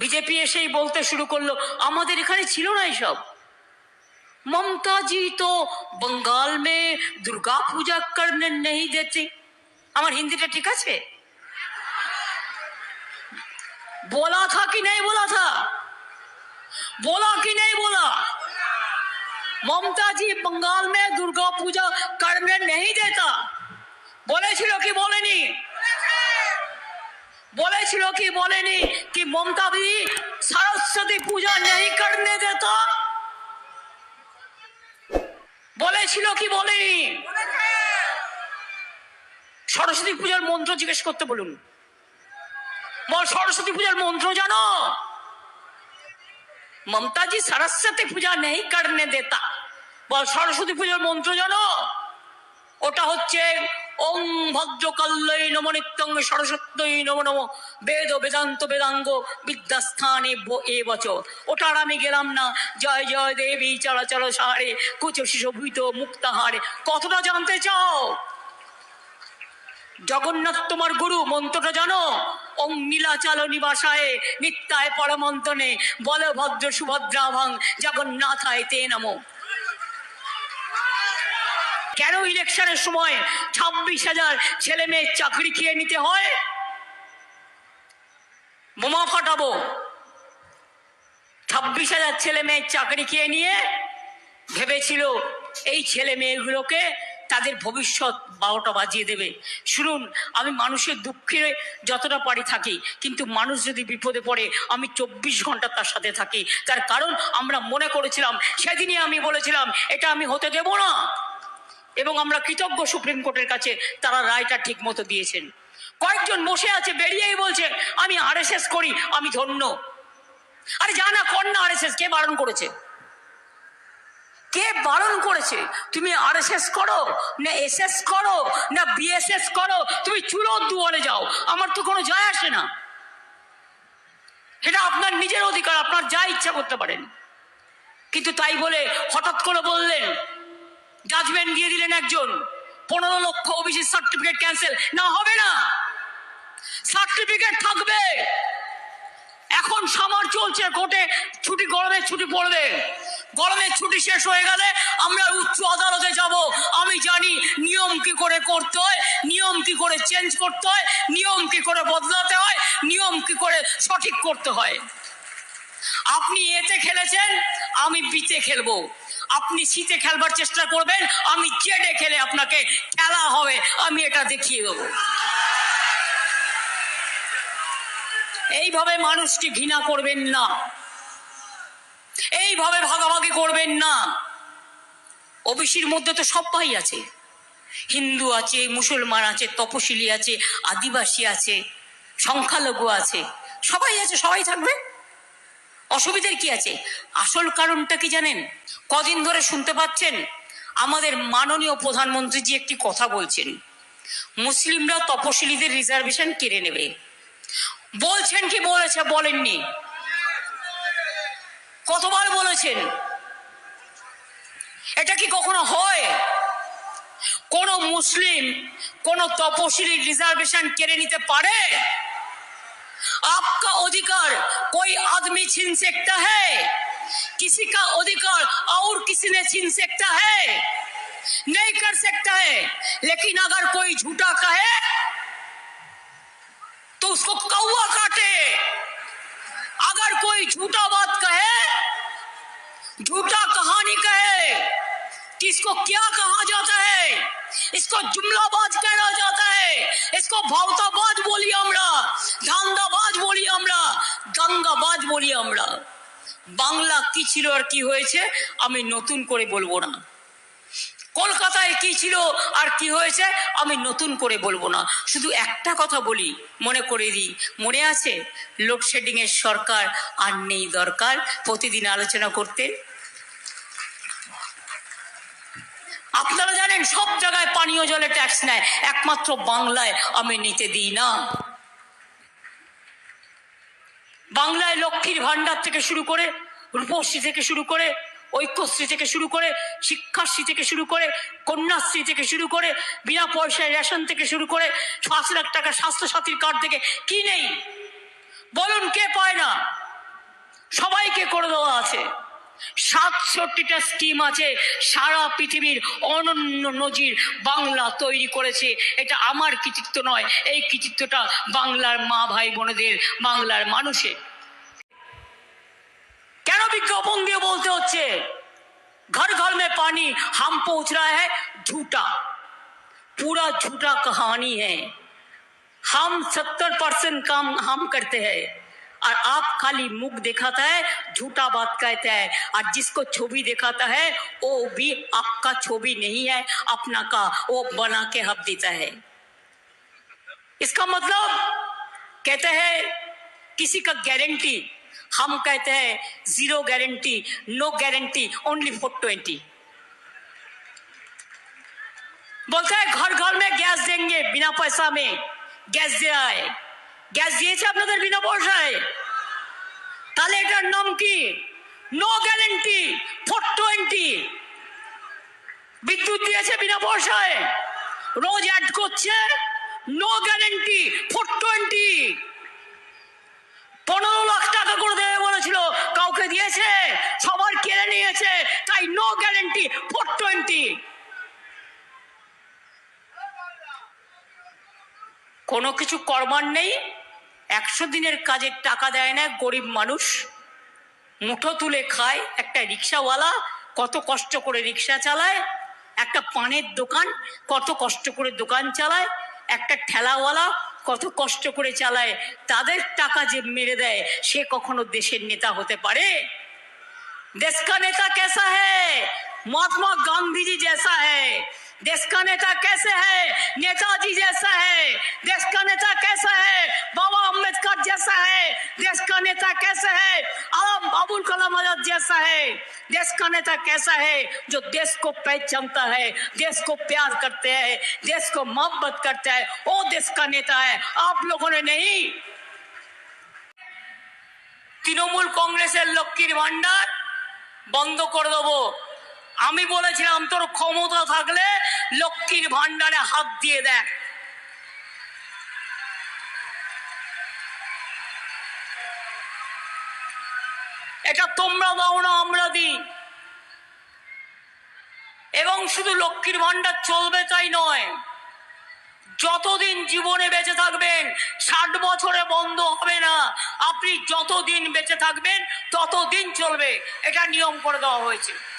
BJP এসেই বলতে শুরু করল, আমাদের এখানে ছিল না এসব। মমতাজি তো বঙ্গাল মে দুর্গা পূজা করনে নেই দেতে আমার হিন্দিটা ঠিক আছে? বলা থা কি নেই বলা থা? বলা কি নেই বলা? মমতাজি বঙ্গাল মে দুর্গা পূজা করনে নেই দেতা। বলেছিল কি বলেনি? বলেছিল কি বলেনি? কি মমতা দিদি সরস্বতী পূজা নেই করতে দেত বলেছিল কি বলেনি? সরস্বতী পূজার মন্ত্র জিজ্ঞেস করতে বলুন। সরস্বতী পূজার মন্ত্র জানো? মমতাজি, সরস্বতী পূজা নেই করতে দেতা বল, সরস্বতী পূজার মন্ত্র জানো? ওটা হচ্ছে ওম ভদ্র কল্লই নম নিত্যং সরস্বত্যই নম নম। বেদ বেদান্ত বেদাঙ্গ বিদ্যাস্থানে এ বচ ওটা আর আমি গেলাম না। জয় জয় দেবী চলাচল সারে, কুচ শিশভূত মুক্তাহারে কতটা জানতে চাও? জগন্নাথ তোমার গুরু, মন্ত্রটা জানো? ওম নীলাচল নিবাসায়, নিত্যায় পরমন্তনে। বল ভদ্র সুভদ্রা ভাং জগন্নাথায় তে নমো। কেন ইলেকশনের সময় ছাব্বিশ হাজার ছেলে মেয়ের চাকরি খেয়ে নিতে হয়? বোমা ফাটাবো। ছাব্বিশ হাজার ছেলে মেয়ের চাকরি খেয়ে নিয়ে ভেবেছিল এই ছেলে মেয়েগুলোকে তাদের ভবিষ্যৎ বারোটা বাজিয়ে দেবে। শুনুন, আমি মানুষের দুঃখে যতটা পারি থাকি, কিন্তু মানুষ যদি বিপদে পড়ে, আমি চব্বিশ ঘণ্টা তার সাথে থাকি। তার কারণ আমরা মনে করেছিলাম, সেদিনই আমি বলেছিলাম, এটা আমি হতে দেব না। এবং আমরা কৃতজ্ঞ সুপ্রিম কোর্টের কাছে তারা রায়টা ঠিক মতো দিয়েছেন। কয়েকজন বসে আছে, বেরিয়েই বলছে, আমি আরএসএস করি, আমি ধন্য। আরে যা না কর না আরএসএস, কে বারণ করেছে? কে বারণ করেছে? তুমি আরএসএস করো, না এস এস করো, না বিএসএস করো, তুমি চুলো দুয়ারে যাও, আমার তো কোনো যায় আসে না। এটা আপনার নিজের অধিকার, আপনার যা ইচ্ছা করতে পারেন। কিন্তু তাই বলে হঠাৎ করে বললেন জাজমেন্ট দিয়ে দিলেন একজন। পনেরো লক্ষ ওবিসি সার্টিফিকেট ক্যান্সেল না, হবে না। সার্টিফিকেট থাকবে। এখন সামার চলছে, কোর্টে ছুটি, গরমের ছুটি পড়বে। গরমের ছুটি শেষ হয়ে গেলে আমরা উচ্চ আদালতে যাব। আমি জানি নিয়ম কি করে করতে হয়, নিয়ম কি করে চেঞ্জ করতে হয়, নিয়ম কি করে বদলাতে হয়, নিয়ম কি করে সঠিক করতে হয়। আপনি এতে খেলেছেন, আমি বিতে খেলব। আপনি শীতে খেলবার চেষ্টা করবেন, আমি জেডে খেলে আপনাকে খেলা হবে, আমি এটা দেখিয়ে দেবো। এইভাবে মানুষকে ঘৃণা করবেন না। এইভাবে ভাগাভাগি করবেন না। ওবিসির মধ্যে তো সবাই আছে। হিন্দু আছে, মুসলমান আছে, তপশিলি আছে, আদিবাসী আছে, সংখ্যালঘু আছে, সবাই আছে, সবাই থাকবে। অসুবিধার কি আছে? আসল কারণটা কি জানেন? কদিন ধরে শুনতে পাচ্ছেন? আমাদের মাননীয় প্রধানমন্ত্রীজি একটি কথা বলছেন। মুসলিমরা তপশিলীদের রিজার্ভেশন কেড়ে নেবে। বলছেন কি বলেছে বলেননি? কতবার বলেছেন? এটা কি কখনো হয়? কোন মুসলিম কোন তপশিলি রিজার্ভেশন কেড়ে নিতে পারে? आपका अधिकार कोई आदमी छीन सकता है? किसी का अधिकार और किसी ने छीन सकता है? नहीं कर सकता है। लेकिन अगर कोई झूठा कहे तो उसको कौआ काटे। अगर कोई झूठा बात कहे, झूठा कहानी कहे तो किसको क्या कहा जाता है? इसको जुमलाबाज कहना जाता है। इसको भावताबाज बोलिए हमारा। গঙ্গাবাজ বলি আমরা। বাংলা কি ছিল আর কি হয়েছে, আমি নতুন করে বলব না। কলকাতায় কি ছিল আর কি হয়েছে, আমি নতুন করে বলব না। শুধু একটা কথা বলি, মনে করে দিই, মনে আছে? লোডশেডিং এর সরকার আর নেই দরকার, প্রতিদিন আলোচনা করতে। আপনারা জানেন, সব জায়গায় পানীয় জলে ট্যাক্স নেয়, একমাত্র বাংলায় আমি নিতে দিই না। বাংলায় লক্ষ্মীর ভাণ্ডার থেকে শুরু করে, রূপশ্রী থেকে শুরু করে, ঐক্যশ্রী থেকে শুরু করে, শিক্ষাশ্রী থেকে শুরু করে, কন্যাশ্রী থেকে শুরু করে, বিনা পয়সায় রেশন থেকে শুরু করে, পাঁচ লাখ টাকা স্বাস্থ্যসাথীর কার্ড থেকে কি নেই? বলুন, কে পায় না? সবাইকে করে দেওয়া আছে। সাতষট্টিটা স্কিম আছে সারা পৃথিবীর অনন্য নজির বাংলা তৈরি করেছে এটা আমার কৃতিত্ব নয় এই কৃতিত্বটা বাংলার মা ভাই বোনেদের বাংলার মানুষের কেন বিজ্ঞাপন দিয়ে বলতে হচ্ছে घर घर में पानी हम पहुंच रहा है झूठा पूरा झूठा कहानी है हम सत्तर परसेंट काम हम करते हैं और आप खाली मुख दिखाता है, झूठा बात कहता है। और जिसको छोभी दिखाता है, वो भी आपका छोभी नहीं है, अपना का वो बना के हब देता है। इसका मतलब कहते हैं, किसी का गारंटी हम कहते हैं zero guarantee no guarantee only four twenty बोलते हैं घर घर में गैस देंगे, बिना पैसा में, गैस दे रहा है গ্যাস দিয়েছে আপনাদের বিনা পয়সায়। তাহলে এটার নাম কি? নো গ্যারেন্টি ফোর টোয়েন্টি বিদ্যুৎ দিয়েছে বিনা পয়সায়। রোজ অ্যাড করছে নো গ্যারেন্টি ফোর টোয়েন্টি পনেরো লাখ টাকা করে দেবে বলেছিল, কাউকে দিয়েছে, সবার কেড়ে নিয়েছে, তাই নো গ্যারেন্টি ফোর টোয়েন্টি কোনো কিছু করবার নেই একশো দিনের কাজের টাকা দেয় না গরিব মানুষ মুঠো তুলে খায় একটা রিক্সাওয়ালা কত কষ্ট করে রিক্সা চালায় একটা পানের দোকান কত কষ্ট করে দোকান চালায় একটা ঠেলাওয়ালা কত কষ্ট করে চালায় তাদের টাকা যে মেরে দেয় সে কখনো দেশের নেতা হতে পারে देश का नेता कैसा है महात्मा गांधी जी जैसा है देश का नेता कैसे है नेताजी जैसा है देश देश का नेता कैसा है जो देश को पहचानता है देश को प्यार करते हैं देश को मोहब्बत करता है वो देश का नेता है आप लोगों ने नहीं তৃণমূল কংগ্রেসের লক্ষ্মীর ভান্ডার বন্ধ করে দেবো আমি বলেছিলাম তোর ক্ষমতা থাকলে লক্ষ্মীর ভান্ডারে হাত দিয়ে দেখ এটা তোমরা দাও না, আমরা দিই। এবং শুধু লক্ষ্মীর ভান্ডার চলবে তাই নয়, যতদিন জীবনে বেঁচে থাকবেন, ষাট বছরে বন্ধ হবে না। আপনি যতদিন বেঁচে থাকবেন, ততদিন চলবে। এটা নিয়ম করে দেওয়া হয়েছে।